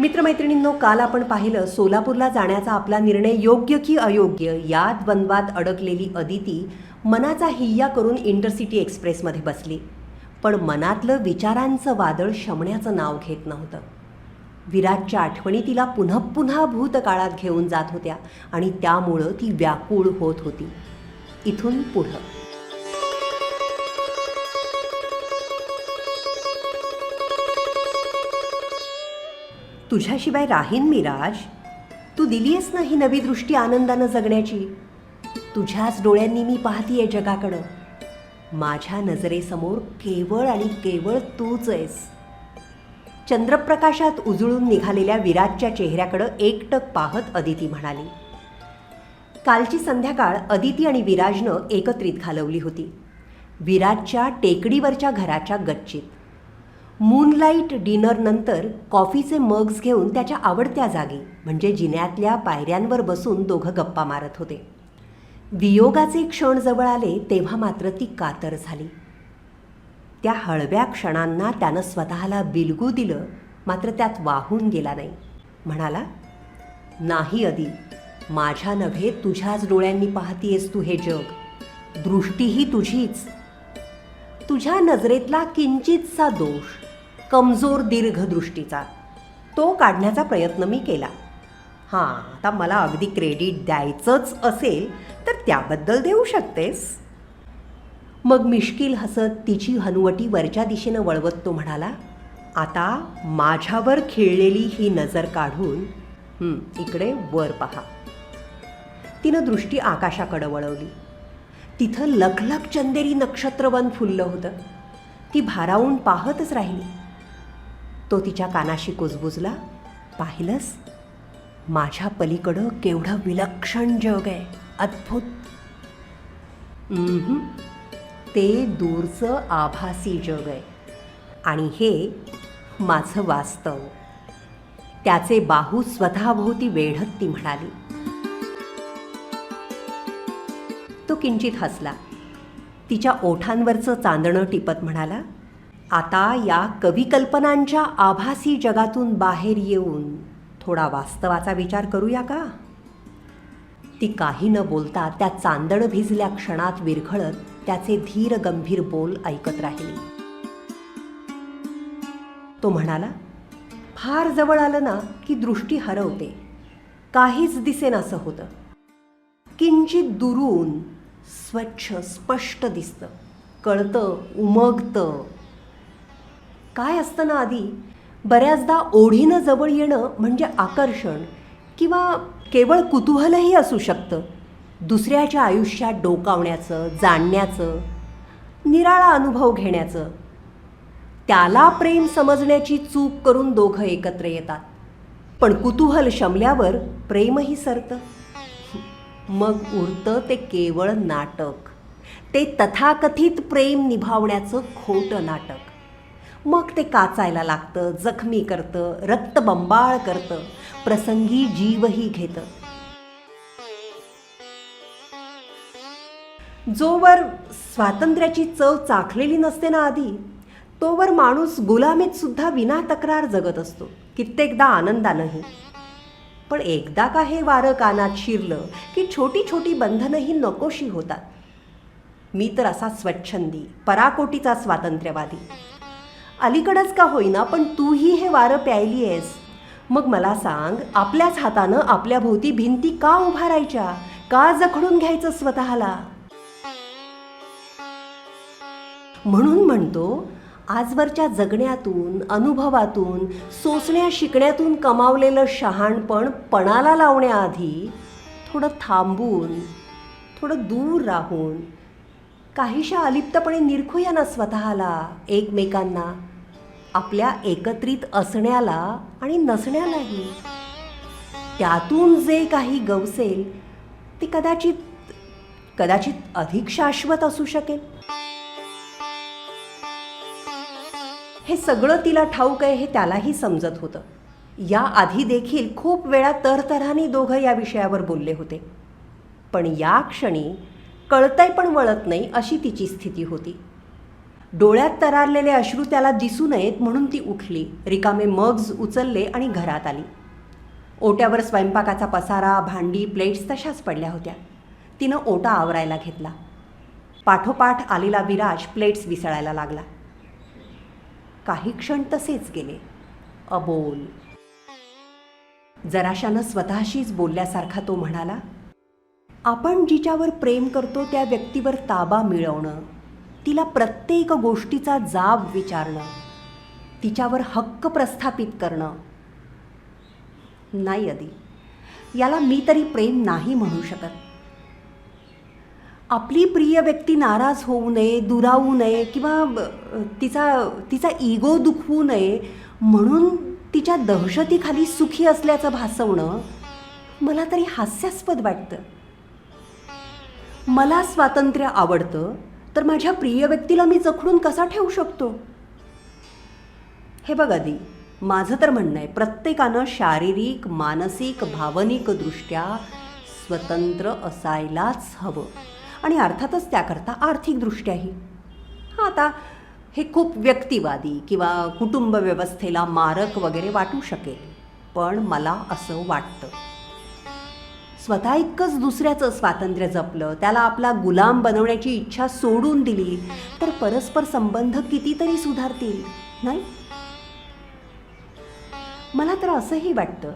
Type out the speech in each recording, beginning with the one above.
मित्रमैत्रिणींनो काल आपण पाहिलं सोलापूरला जाण्याचा आपला निर्णय योग्य की अयोग्य या द्वंद्वात अडकलेली अदिती मनाचा हिय्या करून इंटरसिटी एक्सप्रेसमध्ये बसली. पण मनातलं विचारांचं वादळ शमण्याचं नाव घेत नव्हतं. विराटच्या आठवणी तिला पुन्हा पुन्हा भूतकाळात घेऊन जात होत्या आणि त्यामुळं ती व्याकुळ होत होती. इथून पुढं. तुझ्याशिवाय राहीन मी राज तू दिलीयस ना ही नवी दृष्टी आनंदानं जगण्याची. तुझ्याच डोळ्यांनी मी पाहतीये जगाकडं. माझ्या नजरेसमोर केवळ आणि केवळ तूच आहेस. चंद्रप्रकाशात उजळून निघालेल्या विराजच्या चेहऱ्याकडं एकटक पाहत अदिती म्हणाली. कालची संध्याकाळ अदिती आणि विराजनं एकत्रित घालवली होती. विराजच्या टेकडीवरच्या घराच्या गच्चीत. मूनलाईट डिनरनंतर कॉफीचे मग्स घेऊन त्याच्या आवडत्या जागी म्हणजे जिन्यातल्या पायऱ्यांवर बसून दोघं गप्पा मारत होते. वियोगाचे क्षण जवळ आले तेव्हा मात्र ती कातर झाली. त्या हळव्या क्षणांना त्यानं स्वतःला बिलगू दिलं मात्र त्यात वाहून गेला नाही. म्हणाला नाही अदी माझ्या नव्हे तुझ्याच डोळ्यांनी पाहतीयेस तू हे जग. दृष्टीही तुझीच. तुझ्या नजरेतला किंचितसा दोष. कमजोर दीर्घदृष्टीचा. तो काढण्याचा प्रयत्न मी केला. हां आता मला अगदी क्रेडिट द्यायचंच असेल तर त्याबद्दल देऊ शकतेस? मग मिश्किल हसत तिची हनुवटी वरच्या दिशेनं वळवत तो म्हणाला आता माझ्यावर खिळलेली ही नजर काढून इकडे वर पहा. तिनं दृष्टी आकाशाकडं वळवली. तिथं लखलख चंदेरी नक्षत्रवन फुललं होतं. ती भारावून पाहतच राहिली. तो तिच्या कानाशी कुजबुजला. पाहिलंस? माझ्या पलीकडं केवढं विलक्षण जग आहे. अद्भुत. ते दूरचं आभासी जग आहे. आणि हे माझं वास्तव. त्याचे बाहू स्वतःभोवती वेढत ती म्हणाली. तो किंचित हसला. तिच्या ओठांवरचं चांदणं टिपत म्हणाला आता या कविकल्पनांच्या आभासी जगातून बाहेर येऊन थोडा वास्तवाचा विचार करूया का? ती काही न बोलता त्या चांदण भिजल्या क्षणात विरघळत त्याचे धीर गंभीर बोल ऐकत राहिली. तो म्हणाला फार जवळ आलं ना की दृष्टी हरवते. काहीच दिसेनासं होतं. किंचित दुरून स्वच्छ स्पष्ट दिसतं. कळतं उमगतं. काय असतं ना आधी बऱ्याचदा ओढीनं जवळ येणं म्हणजे आकर्षण किंवा केवळ कुतूहलही असू शकतं. दुसऱ्याच्या आयुष्यात डोकावण्याचं जाणण्याचं निराळा अनुभव घेण्याचं. त्याला प्रेम समजण्याची चूक करून दोघं एकत्र येतात. पण कुतूहल शमल्यावर प्रेमही सरतं. मग उरतं ते केवळ नाटक. ते तथाकथित प्रेम निभावण्याचं खोटं नाटक. मग ते काचायला लागतं जखमी करतं रक्तबंबाळ करतं प्रसंगी जीवही घेतं. जोवर स्वातंत्र्याची चव चाखलेली नसते ना आधी तोवर माणूस गुलामीत सुद्धा विना तक्रार जगत असतो कित्येकदा आनंदानंही पण एकदा का हे वारं कानात शिरलं की छोटी छोटी बंधनंही नकोशी होतात. मी तर असा स्वच्छंदी पराकोटीचा स्वातंत्र्यवादी. अलीकडंच का होईना पण तूही हे वारं प्यायली आहेस. मग मला सांग आपल्याच हातानं आपल्या भोवती भिंती का उभारायच्या का जखडून घ्यायचं स्वतःला? म्हणून म्हणतो आजवरच्या जगण्यातून अनुभवातून सोसण्या शिकण्यातून कमावलेलं शहाणपण पणाला लावण्याआधी थोडं थांबून थोडं दूर राहून काहीशा अलिप्तपणे निरखूया ना स्वतःला एकमेकांना. आपल्या एकत्रित असण्याला आणि नसण्यालाही. त्यातून जे काही गवसेल ते कदाचित कदाचित अधिक शाश्वत असू शकेल. हे सगळं तिला ठाऊक आहे हे त्यालाही समजत होतं. या आधी देखील खूप वेळा तरतराने दोघं या विषयावर बोलले होते. पण या क्षणी कळतंय पण वळत नाही अशी तिची स्थिती होती. डोळ्यात तरारलेले अश्रू त्याला दिसू नयेत म्हणून ती उठली. रिकामे मग्ज उचलले आणि घरात आली. ओट्यावर स्वयंपाकाचा पसारा भांडी प्लेट्स तशाच पडल्या होत्या. तिनं ओटा आवरायला घेतला. पाठोपाठ आलेला विराज प्लेट्स विसळायला लागला. काही क्षण तसेच गेले. अबोल. जराशानं स्वतःशीच बोलल्यासारखा तो म्हणाला आपण जिच्यावर प्रेम करतो त्या व्यक्तीवर ताबा मिळवणं तिला प्रत्येक गोष्टीचा जाब विचारणं तिच्यावर हक्क प्रस्थापित करणं. नाही आधी याला मी तरी प्रेम नाही म्हणू शकत. आपली प्रिय व्यक्ती नाराज होऊ नये दुरावू नये किंवा तिचा तिचा इगो दुखवू नये म्हणून तिच्या दहशतीखाली सुखी असल्याचं भासवणं मला तरी हास्यास्पद वाटतं. मला स्वातंत्र्य आवडतं तर माझ्या प्रिय व्यक्तीला मी जखडून कसा ठेवू शकतो? हे बघ आधी माझं तर म्हणणं आहे प्रत्येकानं शारीरिक मानसिक भावनिकदृष्ट्या स्वतंत्र असायलाच हवं. आणि अर्थातच त्याकरता आर्थिकदृष्ट्याही हां आता हे खूप व्यक्तिवादी किंवा कुटुंब व्यवस्थेला मारक वगैरे वाटू शकेल पण मला असं वाटतं. स्वतः इतकंच दुसऱ्याचं स्वातंत्र्य जपलं त्याला आपला गुलाम बनवण्याची इच्छा सोडून दिली तर परस्पर संबंध कितीतरी सुधारतील नाही? मला तर असंही वाटतं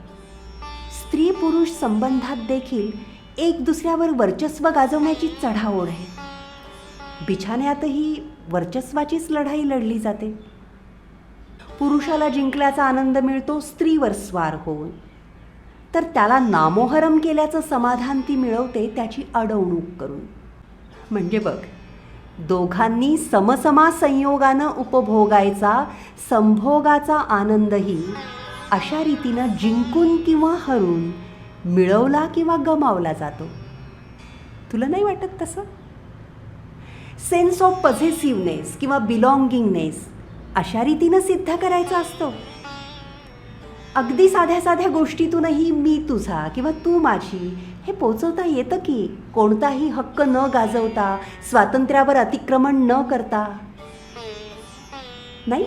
स्त्री पुरुष संबंधात देखील एक दुसऱ्यावर वर्चस्व गाजवण्याची चढाओढ आहे. बिछाण्यातही वर्चस्वाचीच लढाई लढली जाते. पुरुषाला जिंकल्याचा आनंद मिळतो स्त्रीवर स्वार होऊन. तर त्याला नामोहरम केल्याचं समाधान ती मिळवते त्याची अडवणूक करून. म्हणजे बघ दोघांनी समसमा संयोगानं उपभोगायचा संभोगाचा आनंदही अशा रीतीनं जिंकून किंवा हरून मिळवला किंवा गमावला जातो. तुला नाही वाटत तसं? सेन्स ऑफ पझेसिव्हनेस किंवा बिलॉंगिंगनेस अशा रीतीनं सिद्ध करायचं असतं. अगदी साध्या साध्या गोष्टीतूनही मी तुझा किंवा तू माझी हे पोचवता येतं की? कोणताही हक्क न गाजवता स्वातंत्र्यावर अतिक्रमण न करता. नाही?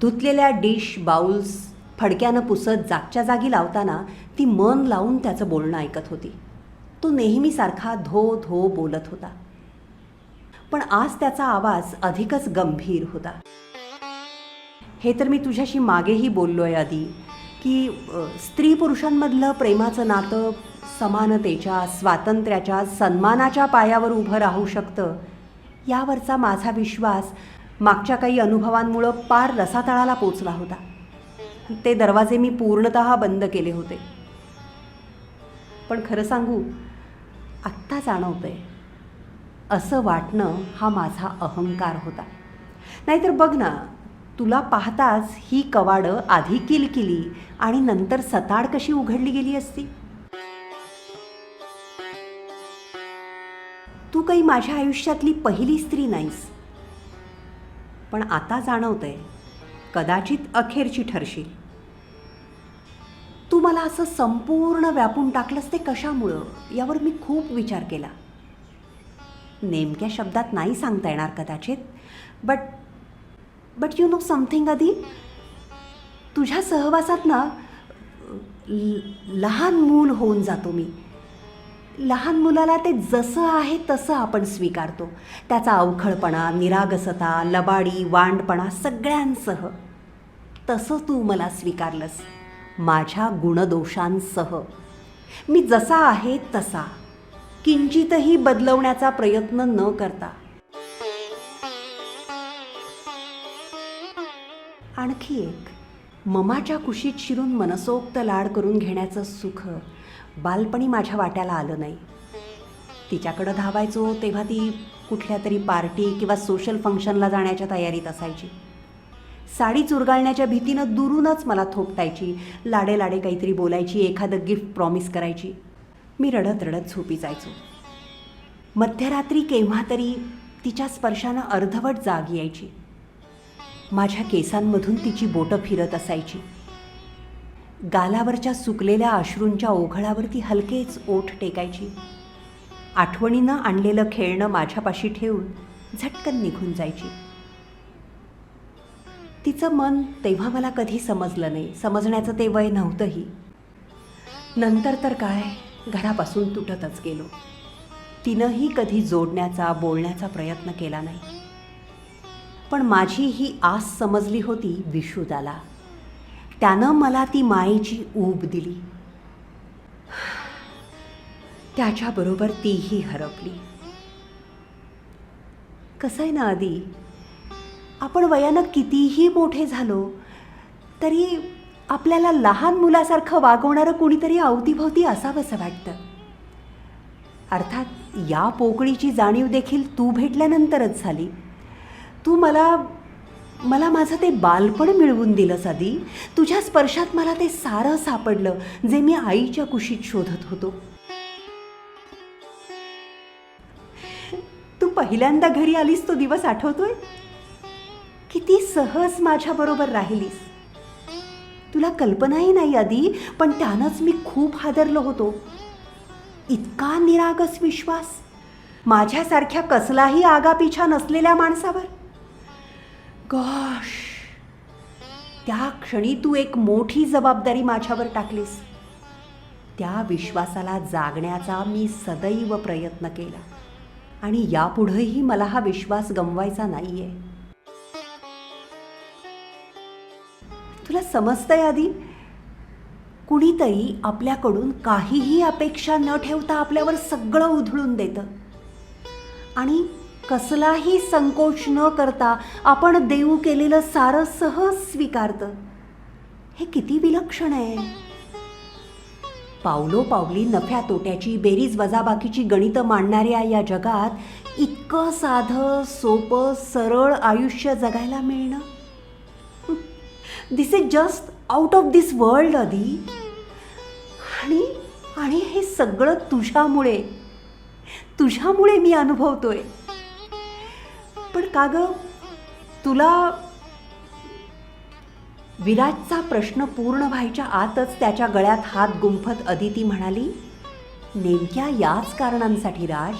धुतलेल्या डिश बाउल्स फडक्यानं पुसत जागच्या जागी लावताना ती मन लावून त्याचं बोलणं ऐकत होती. तो नेहमीसारखा धो धो बोलत होता. पण आज त्याचा आवाज अधिकच गंभीर होता. हे तर मी तुझ्याशी मागेही बोललो आहे आधी की स्त्री पुरुषांमधलं प्रेमाचं नातं समानतेच्या स्वातंत्र्याच्या सन्मानाच्या पायावर उभं राहू शकतं यावरचा माझा विश्वास मागच्या काही अनुभवांमुळं पार रसातळाला पोचला होता. ते दरवाजे मी पूर्णत बंद केले होते. पण खरं सांगू आत्ता जाणवतंय. असं वाटणं हा माझा अहंकार होता. नाहीतर बघ ना तुला पाहताच ही कवाडं आधी किलकिली आणि नंतर सताड कशी उघडली गेली असती? तू काही माझ्या आयुष्यातली पहिली स्त्री नाहीस. पण आता जाणवतंय कदाचित अखेरची ठरशील. तू मला असं संपूर्ण व्यापून टाकलंस ते कशामुळं यावर मी खूप विचार केला. नेमक्या शब्दात नाही सांगता येणार कदाचित but but you know something आधी तुझ्या सहवासात ना ल- लहान मूल होऊन जातो मी. लहान मुलाला ते जसं आहे तसं आपण स्वीकारतो. त्याचा अवखळपणा निरागसता लबाडी वांडपणा सगळ्यांसह तसं तू मला स्वीकारलंस माझ्या गुणदोषांसह. मी जसा आहे तसा किंचितही बदलवण्याचा प्रयत्न न करता आणखी एक. ममाच्या कुशीत शिरून मनसोक्त लाड करून घेण्याचं सुख बालपणी माझ्या वाट्याला आलं नाही. तिच्याकडं धावायचो तेव्हा ती कुठल्या तरी पार्टी किंवा सोशल फंक्शनला जाण्याच्या तयारीत असायची. साडी चुरगाळण्याच्या भीतीनं दुरूनच मला थोपटायची लाडे लाडे काहीतरी बोलायची एखादं गिफ्ट प्रॉमिस करायची. मी रडत रडत झोपी जायचो. मध्यरात्री केव्हा तरी तिच्या स्पर्शानं अर्धवट जाग यायची. माझ्या केसांमधून तिची बोटं फिरत असायची. गालावरच्या सुकलेल्या अश्रूंच्या ओघळावरती हलकेच ओठ टेकायची. आठवणीनं आणलेलं खेळणं माझ्यापाशी ठेवून झटकन निघून जायची. तिचं मन तेव्हा मला कधी समजलं नाही. समजण्याचं ते वय नव्हतंही. नंतर तर काय? घरापासून तुटतच गेलो. तिनंही कधी जोडण्याचा बोलण्याचा प्रयत्न केला नाही. पण माझी ही आस समजली होती विशुदाला. त्यानं मला ती मायेची ऊब दिली. त्याच्याबरोबर तीही हरपली. कसं आहे ना आधी आपण वयानं कितीही मोठे झालो तरी आपल्याला लहान मुलासारखं वागवणारं कुणीतरी अवतीभोवती असावंसं वाटतं. अर्थात या पोकळीची जाणीव देखील तू भेटल्यानंतरच झाली. तू मला मला माझं ते बालपण मिळवून दिलंस आधी तुझ्या स्पर्शात मला ते सारं सापडलं जे मी आईच्या कुशीत शोधत होतो. तू पहिल्यांदा घरी आलीस तो दिवस आठवतोय? किती सहज माझ्याबरोबर राहिलीस. तुला कल्पनाही नाही आधी पण त्यानंच मी खूप हादरलो होतो. इतका निरागस विश्वास. माझ्यासारख्या कसलाही आगापिछा नसलेल्या माणसावर. गॉश त्या क्षणी तू एक मोठी जबाबदारी माझ्यावर टाकलीस. त्या विश्वासाला जागण्याचा मी सदैव प्रयत्न केला. आणि यापुढेही मला हा विश्वास गमवायचा नाही आहे तुला समजतंय आधी कुणीतरी आपल्याकडून काहीही अपेक्षा न ठेवता आपल्यावर सगळं उधळून देतं. आणि कसलाही संकोच न करता आपण देऊ केलेलं सारं सहज स्वीकारतं. हे किती विलक्षण आहे. पावलो पावली नफ्या तोट्याची बेरीज वजाबाकीची गणितं मांडणाऱ्या या जगात इतकं साधं सोपं सरळ आयुष्य जगायला मिळणं? This is just out of this world आधी. आणि आणि हे सगळं तुझ्यामुळे. तुझ्यामुळे मी अनुभवतोय. पण का ग? तुला विराजचा प्रश्न पूर्ण व्हायच्या आतच त्याच्या गळ्यात हात गुंफत अदिती म्हणाली नेमक्या याच कारणांसाठी राज?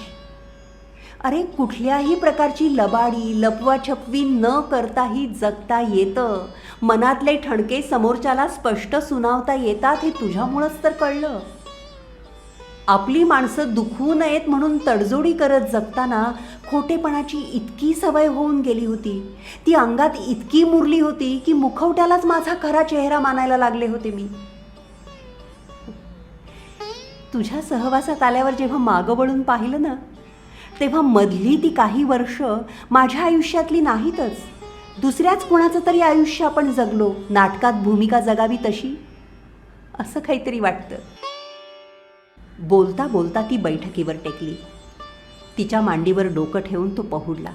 अरे कुठल्याही प्रकारची लबाडी लपवाछपवी न करताही जगता येतं. मनातले ठणके समोरच्याला स्पष्ट सुनावता येतात हे तुझ्यामुळंच तर कळलं. आपली माणसं दुखवू नयेत म्हणून तडजोडी करत जगताना खोटेपणाची इतकी सवय होऊन गेली होती. ती अंगात इतकी मुरली होती की मुखवट्यालाच माझा खरा चेहरा मानायला लागले होते मी. तुझ्या सहवासात आल्यावर जेव्हा मागं वळून पाहिलं ना तेव्हा मधली ती काही वर्ष माझ्या आयुष्यातली नाहीतच. दुसऱ्याच कोणाचं तरी आयुष्य आपण जगलो नाटकात भूमिका जगावी तशी. असं काहीतरी वाटतं. बोलता बोलता ती बैठकीवर टेकली. तिच्या मांडीवर डोकं ठेवून तो पहुडला.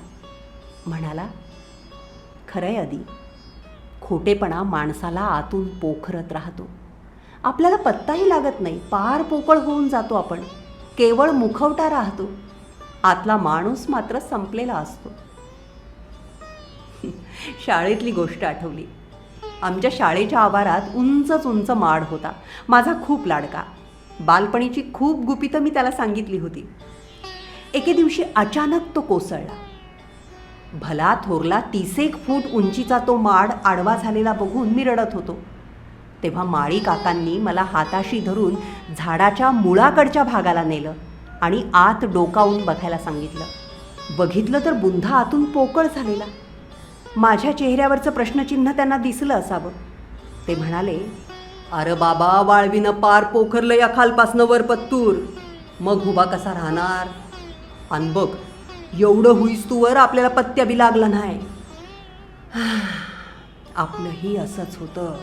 म्हणाला खरंय आधी खोटेपणा माणसाला आतून पोखरत राहतो. आपल्याला पत्ताही लागत नाही पार पोकळ होऊन जातो आपण केवळ मुखवटा राहतो. आतला माणूस मात्र संपलेला असतो. शाळेतली गोष्ट आठवली. आमच्या शाळेच्या आवारात उंचच उंच माड होता. माझा खूप लाडका. बालपणीची खूप गुपितं मी त्याला सांगितली होती. एके दिवशी अचानक तो कोसळला. भला थोरला तीसेक फूट उंचीचा तो माड आडवा झालेला बघून मी रडत होतो. तेव्हा माळी काकांनी मला हाताशी धरून झाडाच्या मुळाकडच्या भागाला नेलं आणि आत डोकावून बघायला सांगितलं. बघितलं तर बुंधा आतून पोकळ झालेला. माझ्या चेहऱ्यावरचं प्रश्नचिन्ह त्यांना दिसलं असावं. ते म्हणाले अरे बाबा वाळवीनं पार पोखरलं या खालपासनं वर पत्तूर. मग उभा कसा राहणार? आणि बघ एवढं होईस तूवर आपल्याला पत्त्या बी लागला नाही. आपलंही असंच होतं.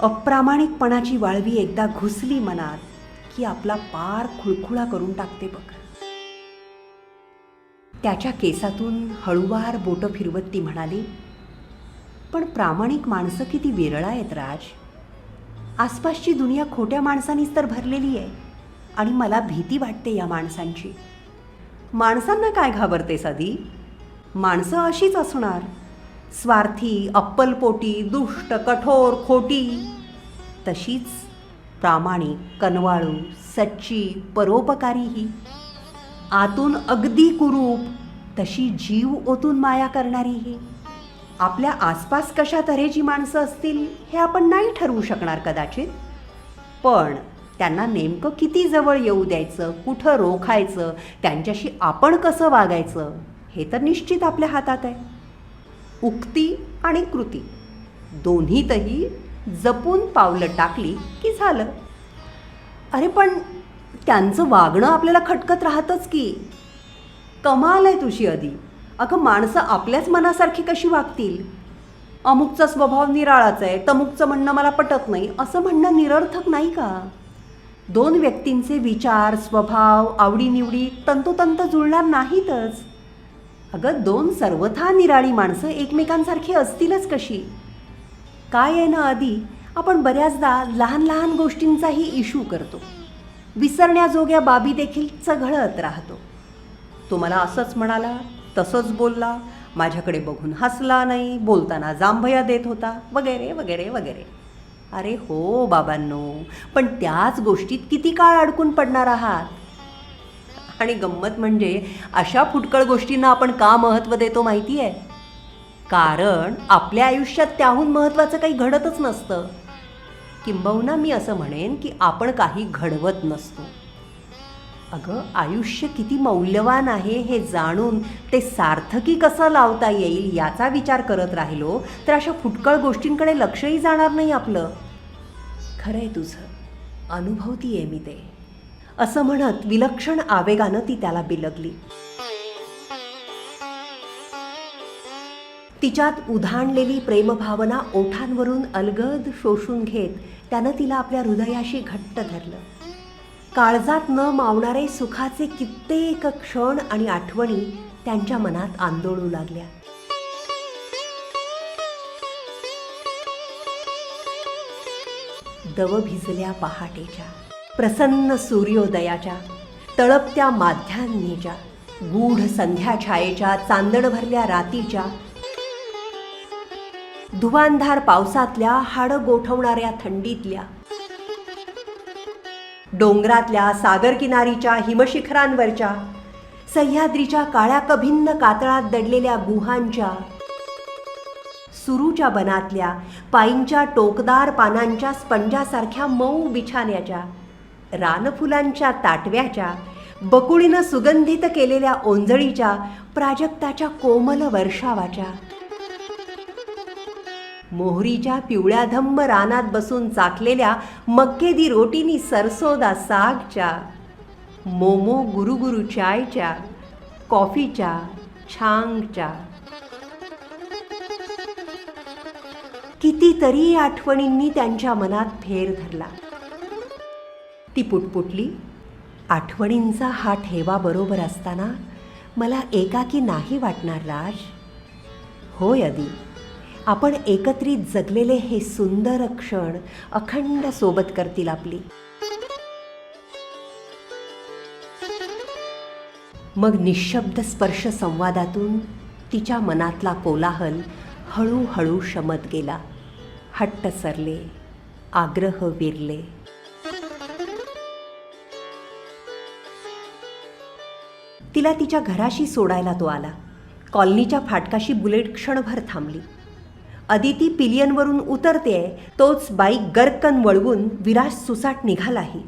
अप्रामाणिकपणाची वाळवी एकदा घुसली मनात की आपला पार खुळखुळा करून टाकते बघ. त्याच्या केसातून हळुवार बोटं फिरवत ती म्हणाली पण प्रामाणिक माणसं किती विरळ आहेत राज. आसपासची दुनिया खोट्या माणसांनीच तर भरलेली आहे आणि मला भीती वाटते या माणसांची. माणसांना काय घाबरतेस आधी माणसं अशीच असणार. स्वार्थी अप्पलपोटी दुष्ट कठोर खोटी. तशीच प्रामाणिक कनवाळू सच्ची परोपकारीही. आतून अगदी कुरूप तशी जीव ओतून माया करणारी ही आपल्या आसपास कशा तऱ्हेची माणसं असतील हे आपण नाही ठरवू शकणार कदाचित. पण त्यांना नेमकं किती जवळ येऊ द्यायचं कुठं रोखायचं त्यांच्याशी आपण कसं वागायचं हे तर निश्चित आपल्या हातात आहे. उक्ती आणि कृती. दोन्हीतही जपून पावलं टाकली की झालं. अरे पण त्यांचं वागणं आपल्याला खटकत राहतंच की. कमाल आहे तुझी आधी. अगं माणसं आपल्याच मनासारखी कशी वागतील? अमुकचा स्वभाव निराळाचा आहे तमुकचं म्हणणं मला पटत नाही असं म्हणणं निरर्थक नाही का? दोन व्यक्तींचे विचार स्वभाव आवडीनिवडी तंतोतंत जुळणार नाहीतच. अगं दोन सर्वथा निराळी माणसं एकमेकांसारखी असतीलच कशी? काय आहे ना आधी? आपण बऱ्याचदा लहान लहान गोष्टींचाही इशू करतो. विसरण्याजोग्या बाबी देखील चघळत राहतो. तो मला असंच म्हणाला तसंच बोलला माझ्याकडे बघून हसला नाही बोलताना जांभया देत होता वगैरे वगैरे वगैरे. अरे हो बाबांनो. पण त्याच गोष्टीत किती काळ अडकून पडणार आहात? आणि गंमत म्हणजे अशा फुटकळ गोष्टींना आपण का महत्त्व देतो माहिती आहे कारण आपल्या आयुष्यात त्याहून महत्त्वाचं काही घडतच नसतं. किंबहुना मी असं म्हणेन की आपण काही घडवत नसतो. अगं आयुष्य किती मौल्यवान आहे हे जाणून ते सार्थकी कसं लावता येईल याचा विचार करत राहिलो तर अशा फुटकळ गोष्टींकडे लक्षही जाणार नाही आपलं. खरं आहे तुझं. अनुभवती आहे मी ते. असं म्हणत विलक्षण आवेगानं ती त्याला बिलगली. तिच्यात उधाणलेली प्रेमभावना ओठांवरून अलगद शोषून घेत त्यानं तिला आपल्या हृदयाशी घट्ट धरलं. काळजात न मावणारे सुखाचे कित्येक क्षण आणि आठवणी त्यांच्या मनात आंदोळू लागल्या. दव भिजल्या पहाटेच्या प्रसन्न सूर्योदयाच्या तळपत्या माध्यान्हीच्या गूढ संध्या छायेच्या चांदण भरल्या रातीच्या धुवांधार पावसातल्या हाडं गोठवणाऱ्या थंडीतल्या डोंगरातल्या सागरकिनारीच्या हिमशिखरांवरच्या सह्याद्रीच्या काळ्या कभिन्न कातळात दडलेल्या गुहांच्या सुरूच्या बनातल्या पाईंच्या टोकदार पानांच्या स्पंजासारख्या मऊ बिछाण्याच्या रानफुलांच्या ताटव्याच्या बकुळीनं सुगंधित केलेल्या ओंजळीच्या प्राजक्ताच्या कोमल वर्षावाच्या. मोहरीच्या पिवळ्या धम्म रानात बसून चाकलेल्या मक्केदी रोटीनी सरसोदा सागच्या मोमो गुरुगुरु चायच्या कॉफीच्या छांगच्या. कितीतरी आठवणींनी त्यांच्या मनात फेर धरला. ती पुटपुटली आठवणींचा हा ठेवा बरोबर असताना मला एकाकी नाही वाटणार राज. होय अदी आपण एकत्रित जगलेले हे सुंदर क्षण अखंड सोबत करतील आपली. मग निशब्द स्पर्श संवादातून तिच्या मनातला कोलाहल हळूहळू शमत गेला. हट्ट सरले आग्रह विरले. तिला तिच्या घराशी सोडायला तो आला. कॉलनीच्या फाटकाशी बुलेट क्षणभर थांबली. अदिती पिलियनवरून उतरतेय तोच बाईक गरकन वळवून विराज सुसाट निघालाही.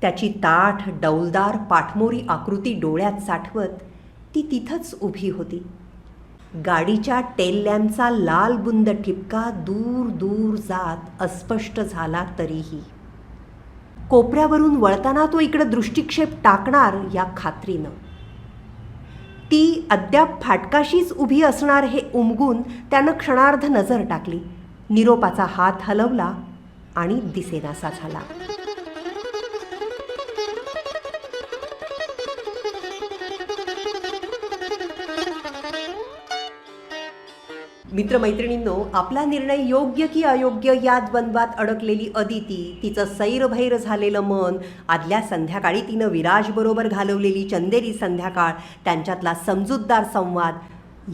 त्याची ताठ डौलदार पाठमोरी आकृती डोळ्यात साठवत ती तिथंच उभी होती. गाडीच्या टेल लॅम्पचा लाल बुंद ठिपका दूर दूर जात अस्पष्ट झाला तरीही. कोपऱ्यावरून वळताना तो इकडं दृष्टिक्षेप टाकणार या खात्रीनं. ती अद्याप फाटकाशीच उभी असणार हे उमगून त्यानं क्षणार्ध नजर टाकली. निरोपाचा हात हलवला आणि दिसेनासा झाला. मित्रमैत्रिणींनो आपला निर्णय योग्य की अयोग्य या द्वंद्वात अडकलेली अदिती तिचं सैरभैर झालेलं मन आदल्या संध्याकाळी तिनं विराजबरोबर घालवलेली चंदेरी संध्याकाळ त्यांच्यातला समजूतदार संवाद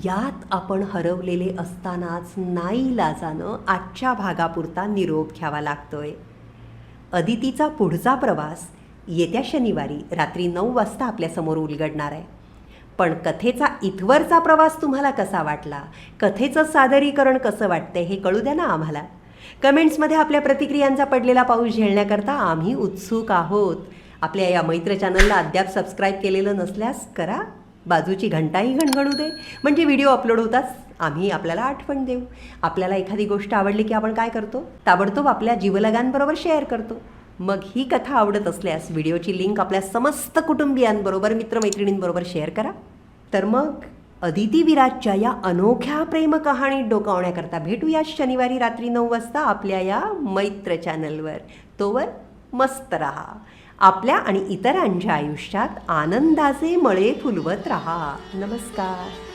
यात आपण हरवलेले असतानाच नाईलाजानं आजच्या भागापुरता निरोप घ्यावा लागतोय. अदितीचा पुढचा प्रवास येत्या शनिवारी रात्री नऊ वाजता आपल्यासमोर उलगडणार आहे. पण कथेचा इथवरचा प्रवास तुम्हाला कसा वाटला? कथेचं सादरीकरण कसं वाटतंय हे कळू द्या ना आम्हाला. कमेंट्समध्ये आपल्या प्रतिक्रियांचा पडलेला पाऊस झेलण्याकरता आम्ही उत्सुक आहोत. आपल्या या मैत्र चॅनलला अद्याप सबस्क्राईब केलेलं नसल्यास करा. बाजूची घंटाही घणघणू दे. म्हणजे व्हिडिओ अपलोड होताच आम्ही आपल्याला आठवण देऊ. आपल्याला एखादी गोष्ट आवडली की आपण काय करतो? ताबडतोब आपल्या जीवलगांबरोबर शेअर करतो. मग ही कथा आवडत असल्यास व्हिडिओची लिंक आपल्या समस्त कुटुंबियांबरोबर मित्रमैत्रिणींबरोबर शेअर करा. तर मग अदिती विराजच्या या अनोख्या प्रेमकहाणीत डोकावण्याकरता भेटूया शनिवारी रात्री नऊ वाजता आपल्या या मैत्र चॅनलवर. तोवर मस्त रहा. आपल्या आणि इतरांच्या आयुष्यात आनंदाचे मळे फुलवत रहा. नमस्कार.